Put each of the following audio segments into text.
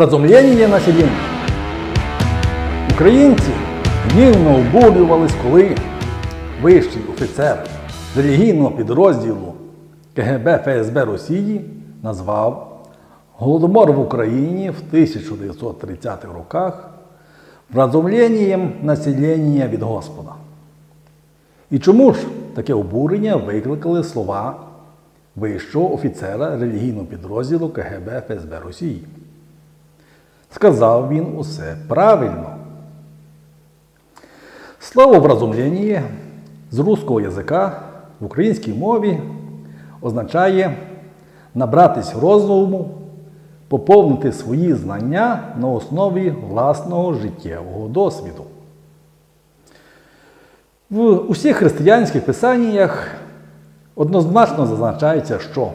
Вразумлення населення. Українці гнівно обурювались, коли вищий офіцер релігійного підрозділу КГБ ФСБ Росії назвав Голодомор в Україні в 1930-х роках вразумленням населення від Господа. І чому ж таке обурення викликали слова вищого офіцера релігійного підрозділу КГБ ФСБ Росії? Сказав він усе правильно. Слово з руського язика в українській мові означає набратись розуму, поповнити свої знання на основі власного життєвого досвіду. В усіх християнських писаннях однозначно зазначається, що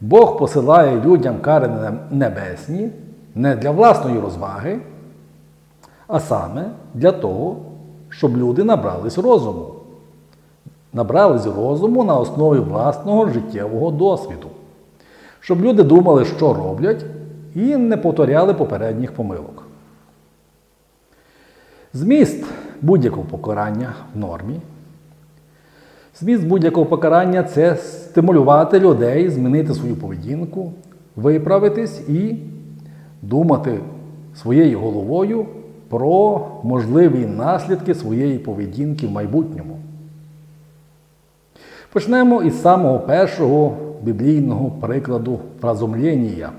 Бог посилає людям кари небесні не для власної розваги, а саме для того, щоб люди набрались розуму. Набрались розуму на основі власного життєвого досвіду. Щоб люди думали, що роблять, і не повторяли попередніх помилок. Зміст будь-якого покарання в нормі. Зміст будь-якого покарання це стимулювати людей змінити свою поведінку, виправитись і думати своєю головою про можливі наслідки своєї поведінки в майбутньому. Почнемо із самого першого біблійного прикладу вразумлення.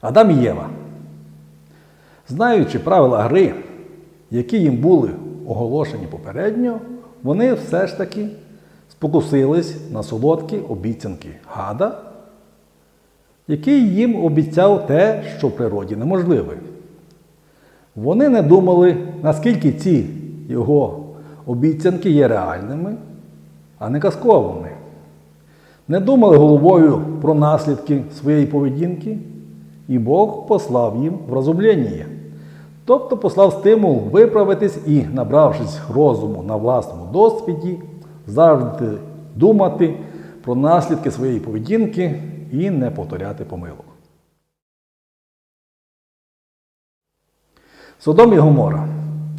Адам і Єва. Знаючи правила гри, які їм були оголошені попередньо, вони все ж таки спокусились на солодкі обіцянки гада, який їм обіцяв те, що в природі неможливе. Вони не думали, наскільки ці його обіцянки є реальними, а не казковими. Не думали головою про наслідки своєї поведінки, і Бог послав їм вразумлення. Тобто послав стимул виправитись і, набравшись розуму на власному досвіді, завжди думати про наслідки своєї поведінки і не повторяти помилок. Содом і Гомора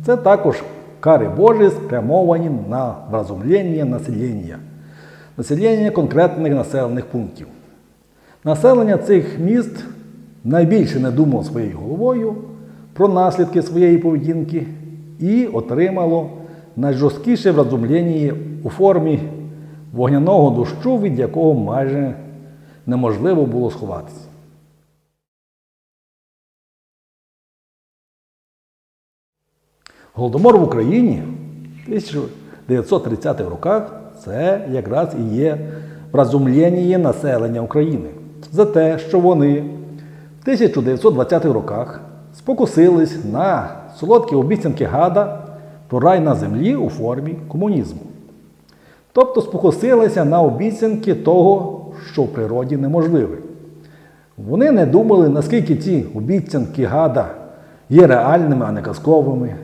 це також кари Божі, спрямовані на вразумлення населення, населення конкретних населених пунктів. Населення цих міст найбільше не думало своєю головою про наслідки своєї поведінки і отримало найжорсткіше вразумлення у формі вогняного дощу, від якого майже неможливо було сховатися. Голодомор в Україні в 1930-х роках це якраз і є вразумлення населення України за те, що вони в 1920-х роках спокусились на солодкі обіцянки гада про рай на землі у формі комунізму. Тобто спокусилися на обіцянки того, що в природі неможливе. Вони не думали, наскільки ці обіцянки гада є реальними, а не казковими.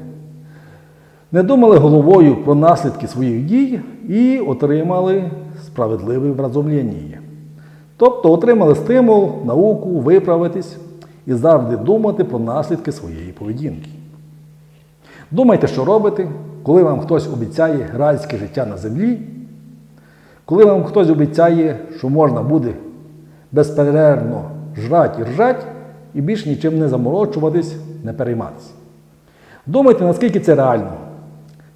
Не думали головою про наслідки своїх дій і отримали справедливе вразумлення. Тобто отримали стимул, науку, виправитись і завжди думати про наслідки своєї поведінки. Думайте, що робите, коли вам хтось обіцяє райське життя на землі, коли вам хтось обіцяє, що можна буде безперервно жрати і ржати, і більш нічим не заморочуватись, не перейматися. Думайте, наскільки це реально,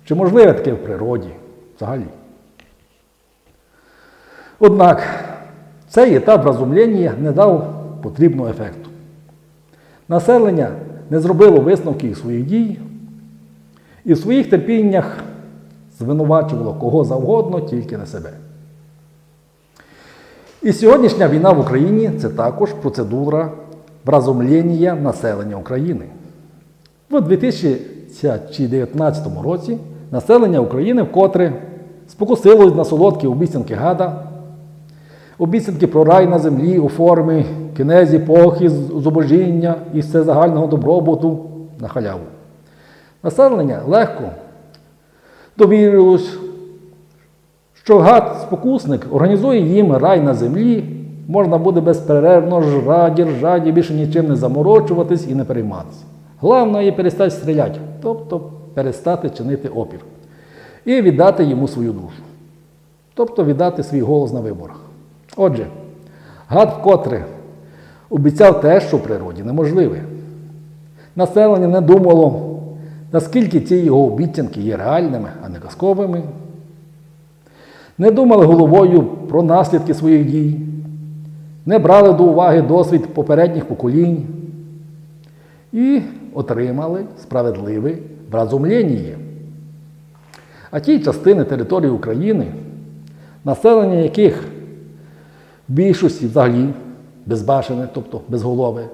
чи можливе таке в природі взагалі. Однак цей етап розумлення не дав потрібного ефекту. Населення не зробило висновків своїх дій і в своїх терпіннях звинувачувало кого завгодно, тільки не себе. І сьогоднішня війна в Україні це також процедура вразумлення населення України. У 2019 році населення України вкотре спокусилось на солодкі обіцянки гада, обіцянки про рай на землі у формі кінезі, похи, зубожіння і всезагального добробуту на халяву. Населення легко довірилось, що гад-спокусник організує їм рай на землі можна буде безперервно жраді, ржаді, більше нічим не заморочуватись і не перейматися. Головне перестати стріляти, тобто перестати чинити опір. І віддати йому свою душу. Тобто віддати свій голос на виборах. Отже, гад вкотре обіцяв те, що в природі неможливе. Населення не думало, наскільки ці його обіцянки є реальними, а не казковими. Не думали головою про наслідки своїх дій, не брали до уваги досвід попередніх поколінь і отримали справедливе вразумлення. А ті частини території України, населення яких в більшості взагалі безбашене, тобто безголове,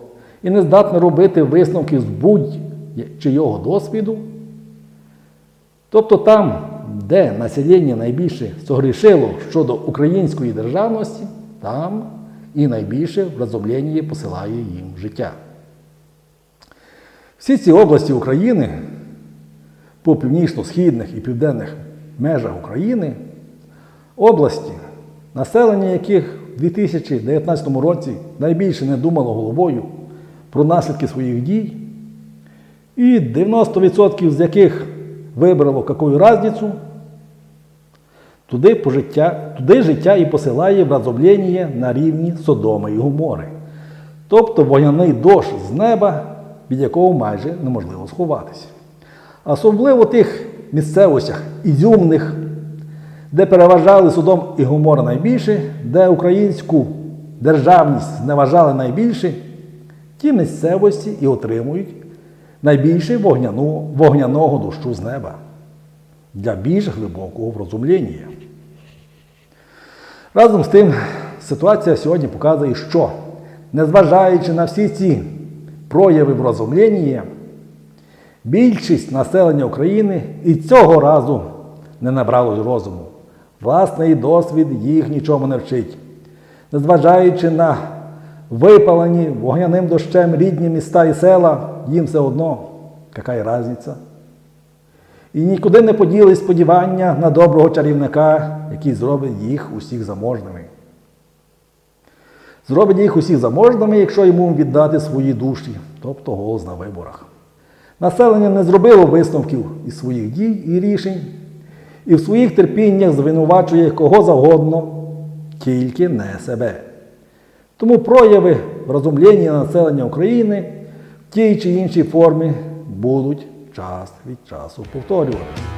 і не здатне робити висновки з будь-чийого досвіду, тобто там, де населення найбільше согрішило щодо української державності, там і найбільше вразумлення посилає їм життя. Всі ці області України по північно-східних і південних межах України, області, населення яких в 2019 році найбільше не думало головою про наслідки своїх дій, і 90% з яких вибрало какую разницю, туди, по життя, туди життя і посилає вразумлення на рівні Содоми і Гомори. Тобто вогняний дощ з неба, від якого майже неможливо сховатися. Особливо в тих місцевостях ізюмних, де переважали судом і Гомора найбільше, де українську державність зневажали найбільше, ті місцевості і отримують найбільше вогняну, вогняного дощу з неба для більш глибокого врозумлення. Разом з тим, ситуація сьогодні показує, що, незважаючи на всі ці прояви врозумлення, більшість населення України і цього разу не набрало розуму. Власний досвід їх нічому не вчить. Незважаючи на випалені вогняним дощем рідні міста і села, їм все одно, яка різниця. І нікуди не поділи сподівання на доброго чарівника, який зробить їх усіх заможними. Зробить їх усіх заможними, якщо йому віддати свої душі, тобто голос на виборах. Населення не зробило висновків із своїх дій і рішень, і в своїх терпіннях звинувачує кого завгодно, тільки не себе. Тому прояви розумління населення України в тій чи іншій формі будуть час від часу повторюватися.